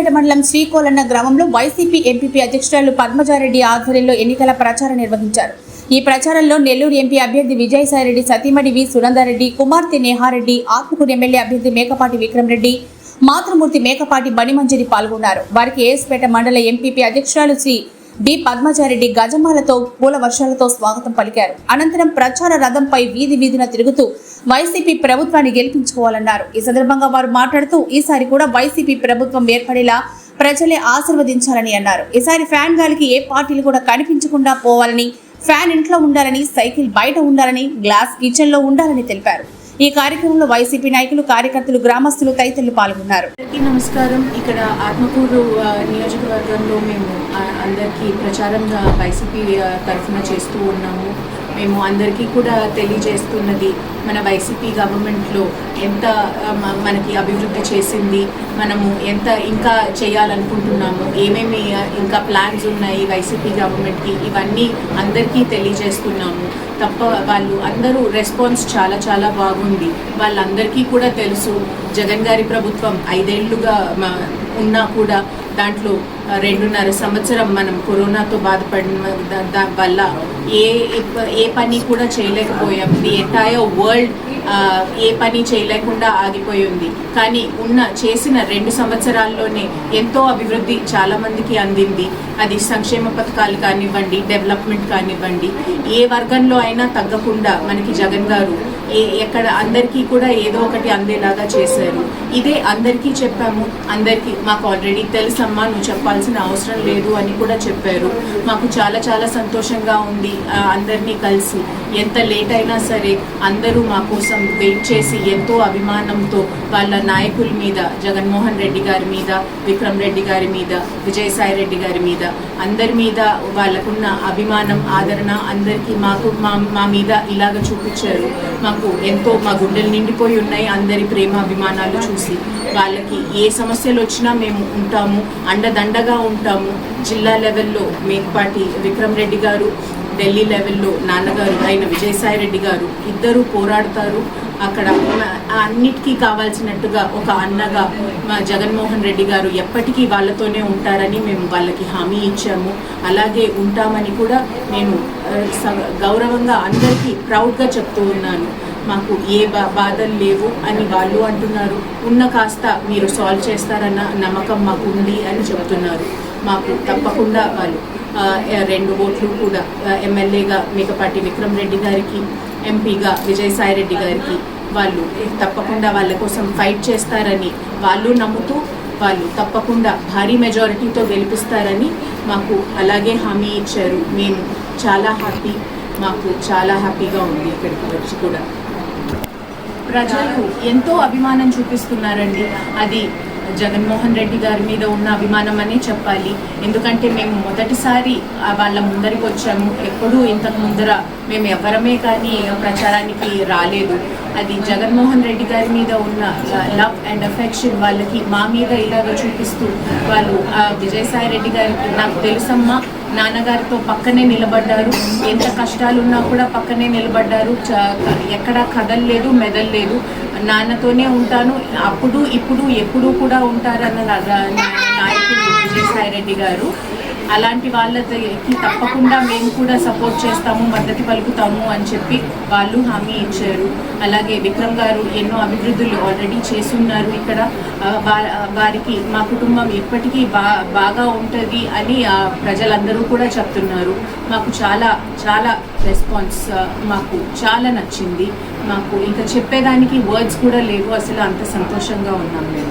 విజయపేట మండలం శ్రీకోలన్న గ్రామంలో YCP MPP అధ్యక్షురాలు పద్మజారెడ్డి ఆధ్వర్యంలో ఎన్నికల ప్రచారం నిర్వహించారు. ఈ ప్రచారంలో నెల్లూరు ఎంపీ అభ్యర్థి విజయసాయిరెడ్డి సతీమణి వి. సునందారెడ్డి కుమార్తె నేహారెడ్డి ఆత్మకూరు ఎమ్మెల్యే అభ్యర్థి మేకపాటి విక్రమ్ రెడ్డి మాతృమూర్తి మేకపాటి బణిమంజరి పాల్గొన్నారు. వారికి ఏఎస్పేట మండల ఎంపీపీ అధ్యక్షురాలు శ్రీ డి పద్మచారెడ్డి గజమాలతో పూల వర్షాలతో స్వాగతం పలికారు. అనంతరం ప్రచార రథంపై వీధి వీధిన తిరుగుతూ వైసీపీ ప్రభుత్వాన్ని గెలిపించుకోవాలన్నారు. ఈ సందర్భంగా వారు మాట్లాడుతూ ఈసారి కూడా వైసీపీ ప్రభుత్వం ఏర్పడేలా ప్రజలే ఆశీర్వదించాలని అన్నారు. ఈసారి ఫ్యాన్ గాలికి ఏ పార్టీలు కూడా కనిపించకుండా పోవాలని ఫ్యాన్ ఇంట్లో ఉండాలని సైకిల్ బయట ఉండాలని గ్లాస్ కిచెన్లో ఉండాలని తెలిపారు. ఈ కార్యక్రమంలో వైసీపీ నాయకులు కార్యకర్తలు గ్రామస్తులు తదితరులు పాల్గొన్నారు. నమస్కారం. ఇక్కడ ఆత్మకూరు నియోజకవర్గంలో మేము అందరికీ ప్రచారంగా వైసీపీ తరఫున చేస్తూ ఉన్నాము. మేము అందరికీ కూడా తెలియజేస్తున్నది మన వైసీపీ గవర్నమెంట్లో ఎంత మనకి అభివృద్ధి చేసింది మనము ఎంత ఇంకా చేయాలనుకుంటున్నాము ఏమేమి ఇంకా ప్లాన్స్ ఉన్నాయి వైసీపీ గవర్నమెంట్కి ఇవన్నీ అందరికీ తెలియజేస్తున్నాము. తప్ప వాళ్ళు అందరూ రెస్పాన్స్ చాలా చాలా బాగుంది. వాళ్ళందరికీ కూడా తెలుసు జగన్ గారి ప్రభుత్వం ఐదేళ్ళుగా ఉన్నా కూడా దాంట్లో రెండున్నర సంవత్సరం మనం కరోనాతో బాధపడిన దా- వల్ల ఏ ఏ పని కూడా చేయలేకపోయాం. ది ఎంటైర్ వరల్డ్ ఏ పని చేయలేకుండా ఆగిపోయి ఉంది. కానీ ఉన్న చేసిన రెండు సంవత్సరాల్లోనే ఎంతో అభివృద్ధి చాలా మందికి అందింది. అది సంక్షేమ పథకాలు కానివ్వండి డెవలప్మెంట్ కానివ్వండి. ఏ వర్గంలో అయినా తగ్గకుండా మనకి జగన్ గారు ఏ ఎక్కడ అందరికీ కూడా ఏదో ఒకటి అందేలాగా చేశారు. ఇదే అందరికీ చెప్పాము. అందరికీ మాకు ఆల్రెడీ తెలుసమ్మా నువ్వు చెప్పాల్సిన అవసరం లేదు అని కూడా చెప్పారు. మాకు చాలా చాలా సంతోషంగా ఉంది అందరినీ కలిసి. ఎంత లేట్ అయినా సరే అందరూ మా కోసం వెయిట్ చేసి ఎంతో అభిమానంతో వాళ్ళ నాయకుల మీద జగన్మోహన్ రెడ్డి గారి మీద విక్రమ్ రెడ్డి గారి మీద విజయసాయి రెడ్డి గారి మీద అందరి మీద వాళ్ళకున్న అభిమానం ఆదరణ అందరికీ మాకు మా మా మీద ఇలాగ చూపించారు. మాకు ఎంతో మా గుండెలు నిండిపోయి ఉన్నాయి అందరి ప్రేమ అభిమానాలు చూసి. వాళ్ళకి ఏ సమస్యలు వచ్చినా మేము ఉంటాము అండదండగా ఉంటాము. జిల్లా లెవెల్లో మేకపాటి విక్రమ్ రెడ్డి గారు ఢిల్లీ లెవెల్లో నాన్నగారు అయిన విజయసాయి రెడ్డి గారు ఇద్దరు పోరాడతారు. అక్కడ అన్నిటికీ కావాల్సినట్టుగా ఒక అన్నగా మా జగన్మోహన్ రెడ్డి గారు ఎప్పటికీ వాళ్ళతోనే ఉంటారని మేము వాళ్ళకి హామీ ఇచ్చాము. అలాగే ఉంటామని కూడా నేను స- గౌరవంగా అందరికీ ప్రౌడ్గా చెప్తూ ఉన్నాను. మాకు ఏ బా బాధలు లేవు అని వాళ్ళు అంటున్నారు. ఉన్న కాస్త మీరు సాల్వ్ చేస్తారన్న నమ్మకం మాకు ఉంది అని చెబుతున్నారు. మాకు తప్పకుండా వాళ్ళు రెండు ఓట్లు కూడా ఎమ్మెల్యేగా మేకపాటి విక్రమ్ రెడ్డి గారికి ఎంపీగా విజయసాయి రెడ్డి గారికి వాళ్ళు తప్పకుండా వాళ్ళ కోసం ఫైట్ చేస్తారని వాళ్ళు నమ్ముతూ వాళ్ళు తప్పకుండా భారీ మెజారిటీతో గెలిపిస్తారని మాకు అలాగే హామీ ఇచ్చారు. మేము చాలా హ్యాపీ మాకు చాలా హ్యాపీగా ఉంది ఇక్కడికి వచ్చి కూడా. ప్రజలు ఎంతో అభిమానం చూపిస్తున్నారండి. అది జగన్మోహన్ రెడ్డి గారి మీద ఉన్న అభిమానం అనే చెప్పాలి. ఎందుకంటే మేము మొదటిసారి వాళ్ళ ముందరికి వచ్చాము. ఎప్పుడూ ఇంతకు ముందర మేము ఎవరమే కానీ ప్రచారానికి రాలేదు. అది జగన్మోహన్ రెడ్డి గారి మీద ఉన్న లవ్ అండ్ అఫెక్షన్ వాళ్ళకి మా మీద ఇలాగ చూపిస్తూ వాళ్ళు ఆ విజయసాయి రెడ్డి గారికి నాకు తెలుసమ్మా నాన్నగారితో పక్కనే నిలబడ్డారు. ఎంత కష్టాలున్నా కూడా పక్కనే నిలబడ్డారు. చ- ఎక్కడా కదలలేదు మెదలలేదు. నాన్నతోనే ఉంటాను. అప్పుడు ఇప్పుడు ఎప్పుడూ కూడా ఉంటారన్న నాయకుడు విజయసాయి రెడ్డి గారు. అలాంటి వాళ్ళకి తప్పకుండా మేము కూడా సపోర్ట్ చేస్తాము మద్దతు పలుకుతాము అని చెప్పి వాళ్ళు హామీ ఇచ్చారు. అలాగే విక్రమ్ గారు ఎన్నో అభివృద్ధులు ఆల్రెడీ చేస్తున్నారు ఇక్కడ. వారికి మా కుటుంబం ఎప్పటికీ బా బాగా ఉంటుంది అని ప్రజలందరూ కూడా చెప్తున్నారు. మాకు చాలా చాలా రెస్పాన్స్ మాకు చాలా నచ్చింది. మాకు ఇంకా చెప్పేదానికి వర్డ్స్ కూడా లేవు అసలు అంత సంతోషంగా ఉన్నాం మేము.